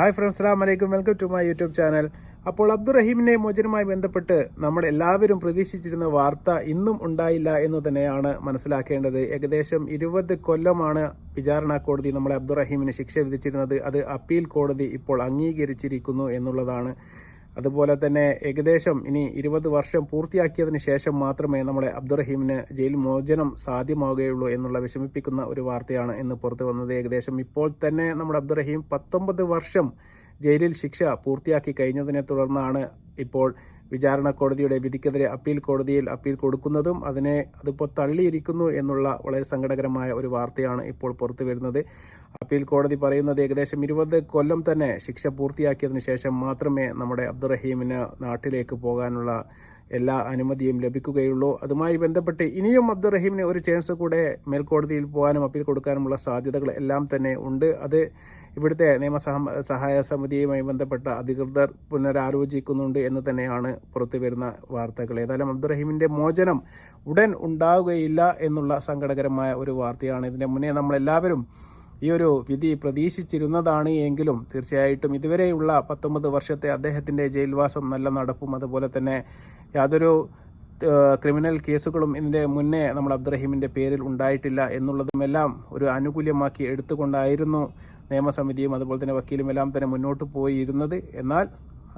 Hi friends അസ്സാം വലൈക്കും welcome to my YouTube channel. അപ്പോൾ അബ്ദുറഹീമിനെ മോചനവുമായി ബന്ധപ്പെട്ട് നമ്മൾ എല്ലാവരും പ്രതീക്ഷിച്ചിരുന്ന വാർത്ത ഇന്നും ഉണ്ടായില്ല എന്ന് തന്നെയാണ് മനസ്സിലാക്കേണ്ടത്. ഏകദേശം ഇരുപത് കൊല്ലമാണ് വിചാരണ കോടതി നമ്മളെ അബ്ദുറഹീമിന് ശിക്ഷ വിധിച്ചിരുന്നത്. അത് അപ്പീൽ കോടതി ഇപ്പോൾ അംഗീകരിച്ചിരിക്കുന്നു എന്നുള്ളതാണ്. അതുപോലെ തന്നെ ഏകദേശം ഇനി ഇരുപത് വർഷം പൂർത്തിയാക്കിയതിന് ശേഷം മാത്രമേ നമ്മളെ അബ്ദുറഹീമിന് ജയിൽ മോചനം സാധ്യമാവുകയുള്ളൂ എന്നുള്ള വിഷമിപ്പിക്കുന്ന ഒരു വാർത്തയാണ് ഇന്ന് പുറത്തു വന്നത്. ഏകദേശം ഇപ്പോൾ തന്നെ നമ്മുടെ അബ്ദുറഹീം പത്തൊമ്പത് വർഷം ജയിലിൽ ശിക്ഷ പൂർത്തിയാക്കി കഴിഞ്ഞതിനെ തുടർന്നാണ് ഇപ്പോൾ വിചാരണ കോടതിയുടെ വിധിക്കെതിരെ അപ്പീൽ കോടതിയിൽ അപ്പീൽ കൊടുക്കുന്നതും അതിനെ അതിപ്പോൾ തള്ളിയിരിക്കുന്നു എന്നുള്ള വളരെ സങ്കടകരമായ ഒരു വാർത്തയാണ് ഇപ്പോൾ പുറത്തു വരുന്നത്. അപ്പീൽ കോടതി പറയുന്നത് ഏകദേശം ഇരുപത് കൊല്ലം തന്നെ ശിക്ഷ പൂർത്തിയാക്കിയതിന് ശേഷം മാത്രമേ നമ്മുടെ അബ്ദുറഹീമിന് നാട്ടിലേക്ക് പോകാനുള്ള എല്ലാ അനുമതിയും ലഭിക്കുകയുള്ളൂ. അതുമായി ബന്ധപ്പെട്ട് ഇനിയും അബ്ദുറഹീമിന് ഒരു ചാൻസ് കൂടെ മേൽക്കോടതിയിൽ പോകാനും അപ്പീൽ കൊടുക്കാനുമുള്ള സാധ്യതകൾ എല്ലാം തന്നെ ഉണ്ട്. അത് ഇവിടുത്തെ നിയമസഹ സഹായ സമിതിയുമായി ബന്ധപ്പെട്ട അധികൃതർ പുനരാലോചിക്കുന്നുണ്ട് എന്ന് തന്നെയാണ് പുറത്തു വരുന്ന വാർത്തകൾ. ഏതായാലും അബ്ദുറഹീമിന്റെ മോചനം ഉടൻ ഉണ്ടാവുകയില്ല എന്നുള്ള സങ്കടകരമായ ഒരു വാർത്തയാണ് ഇതിന്റെ മുന്നേ നമ്മളെല്ലാവരും ഈ ഒരു വിധി പ്രതീക്ഷിച്ചിരുന്നതാണ് എങ്കിലും തീർച്ചയായിട്ടും ഇതുവരെയുള്ള പത്തൊമ്പത് വർഷത്തെ അദ്ദേഹത്തിന്റെ ജയിൽവാസം നല്ല നടപ്പും അതുപോലെ തന്നെ യാതൊരു ക്രിമിനൽ കേസുകളും ഇതിന്റെ മുന്നേ നമ്മൾ അബ്ദുറഹീമിന്റെ പേരിൽ ഉണ്ടായിട്ടില്ല എന്നുള്ളതുമെല്ലാം ഒരു ആനുകൂല്യമാക്കി എടുത്തുകൊണ്ടായിരുന്നു നിയമസമിതിയും അതുപോലെ തന്നെ വക്കീലും എല്ലാം തന്നെ മുന്നോട്ട് പോയിരുന്നത്. എന്നാൽ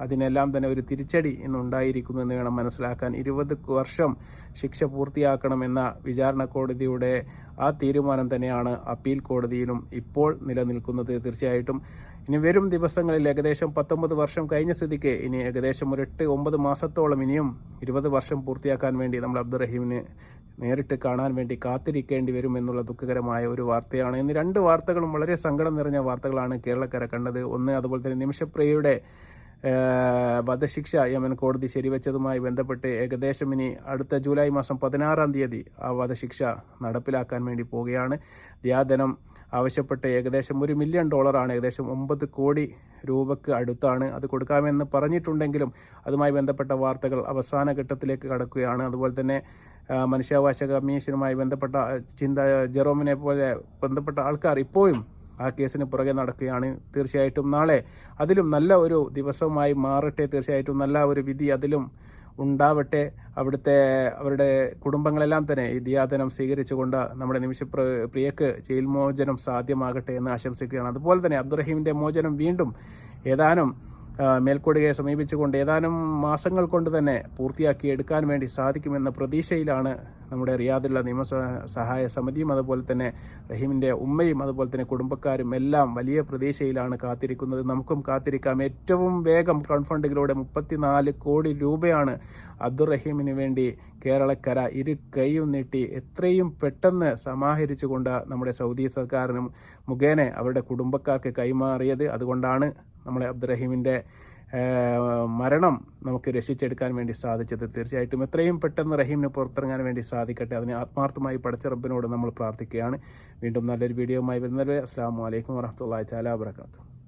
അതിനെല്ലാം തന്നെ ഒരു തിരിച്ചടി ഇന്നുണ്ടായിരിക്കുന്നു എന്ന് വേണം മനസ്സിലാക്കാൻ. ഇരുപത് വർഷം ശിക്ഷ പൂർത്തിയാക്കണമെന്ന വിചാരണ കോടതിയുടെ ആ തീരുമാനം തന്നെയാണ് അപ്പീൽ കോടതിയിലും ഇപ്പോൾ നിലനിൽക്കുന്നത് തീർച്ചയായിട്ടും. ഇനി വരും ദിവസങ്ങളിൽ ഏകദേശം പത്തൊമ്പത് വർഷം കഴിഞ്ഞ സ്ഥിതിക്ക് ഇനി ഏകദേശം ഒരു എട്ട് ഒമ്പത് മാസത്തോളം ഇനിയും ഇരുപത് വർഷം പൂർത്തിയാക്കാൻ വേണ്ടി നമ്മൾ അബ്ദുറഹീമിന് നേരിട്ട് കാണാൻ വേണ്ടി കാത്തിരിക്കേണ്ടി വരും എന്നുള്ള ദുഃഖകരമായ ഒരു വാർത്തയാണ്. ഇന്ന് രണ്ട് വാർത്തകളും വളരെ സങ്കടം നിറഞ്ഞ വാർത്തകളാണ് കേരളക്കര കണ്ടത്. ഒന്ന് അതുപോലെ തന്നെ നിമിഷപ്രിയയുടെ വധശിക്ഷ യമൻ കോടതി ശരിവെച്ചതുമായി ബന്ധപ്പെട്ട് ഏകദേശം ഇനി അടുത്ത ജൂലൈ മാസം പതിനാറാം തീയതി ആ വധശിക്ഷ നടപ്പിലാക്കാൻ വേണ്ടി പോവുകയാണ്. ദ്യാധനം ആവശ്യപ്പെട്ട് ഏകദേശം ഒരു മില്യൺ ഡോളറാണ് ഏകദേശം ഒമ്പത് കോടി രൂപയ്ക്ക് അടുത്താണ്. അത് കൊടുക്കാമെന്ന് പറഞ്ഞിട്ടുണ്ടെങ്കിലും അതുമായി ബന്ധപ്പെട്ട വാർത്തകൾ അവസാന ഘട്ടത്തിലേക്ക് കടക്കുകയാണ്. അതുപോലെ തന്നെ മനുഷ്യാവകാശ കമ്മീഷനുമായി ബന്ധപ്പെട്ട ചിന്ത ജെറോമിനെ പോലെ ബന്ധപ്പെട്ട ആൾക്കാർ ഇപ്പോഴും ആ കേസിന് പുറകെ നടക്കുകയാണ് തീർച്ചയായിട്ടും നാളെ. അതിലും നല്ല ഒരു ദിവസമായി മാറട്ടെ തീർച്ചയായിട്ടും നല്ല ഒരു വിധി അതിലും ഉണ്ടാവട്ടെ. അവിടുത്തെ അവരുടെ കുടുംബങ്ങളെല്ലാം തന്നെ ഈ ദിയാദനം സ്വീകരിച്ചുകൊണ്ട് നമ്മുടെ നിമിഷ പ്രിയക്ക് ജയിൽ മോചനം സാധ്യമാകട്ടെ എന്ന് ആശംസിക്കുകയാണ്. അതുപോലെ തന്നെ അബ്ദുറഹീമിന്റെ മോചനം വീണ്ടും ഏതാനും മേൽക്കോടതിയെ സമീപിച്ചുകൊണ്ട് ഏതാനും മാസങ്ങൾ കൊണ്ട് തന്നെ പൂർത്തിയാക്കി എടുക്കാൻ വേണ്ടി സാധിക്കുമെന്ന പ്രതീക്ഷയിലാണ് നമ്മുടെ റിയാദുള്ള നിയമ സഹായ സമിതിയും അതുപോലെ തന്നെ റഹീമിന്റെ ഉമ്മയും അതുപോലെ തന്നെ കുടുംബക്കാരും എല്ലാം വലിയ പ്രതീക്ഷയിലാണ് കാത്തിരിക്കുന്നത്. നമുക്കും കാത്തിരിക്കാം. ഏറ്റവും വേഗം ക്രൗഡ് മുപ്പത്തിനാല് കോടി രൂപയാണ് അബ്ദുറഹീമിന് വേണ്ടി കേരളക്കര ഇരു കൈയും നീട്ടി എത്രയും പെട്ടെന്ന് സമാഹരിച്ചുകൊണ്ട് നമ്മുടെ സൗദി സർക്കാരിനും മുഖേന അവരുടെ കുടുംബക്കാർക്ക് കൈമാറിയത്. അതുകൊണ്ടാണ് നമ്മളെ അബ്ദുറഹീമിന്റെ മരണം നമുക്ക് രക്ഷിച്ചെടുക്കാൻ വേണ്ടി സാധിച്ചത് തീർച്ചയായിട്ടും എത്രയും പെട്ടെന്ന് റഹീമിന് പുറത്തിറങ്ങാൻ വേണ്ടി സാധിക്കട്ടെ. അതിന് ആത്മാർത്ഥമായി പഠിച്ച റബ്ബിനോട് നമ്മൾ പ്രാർത്ഥിക്കുകയാണ്. വീണ്ടും നല്ലൊരു വീഡിയോയുമായി വരുന്നത് അസ്സാം വലൈക്കും വരഹമുല്ലാ ചാലാ വാത്തു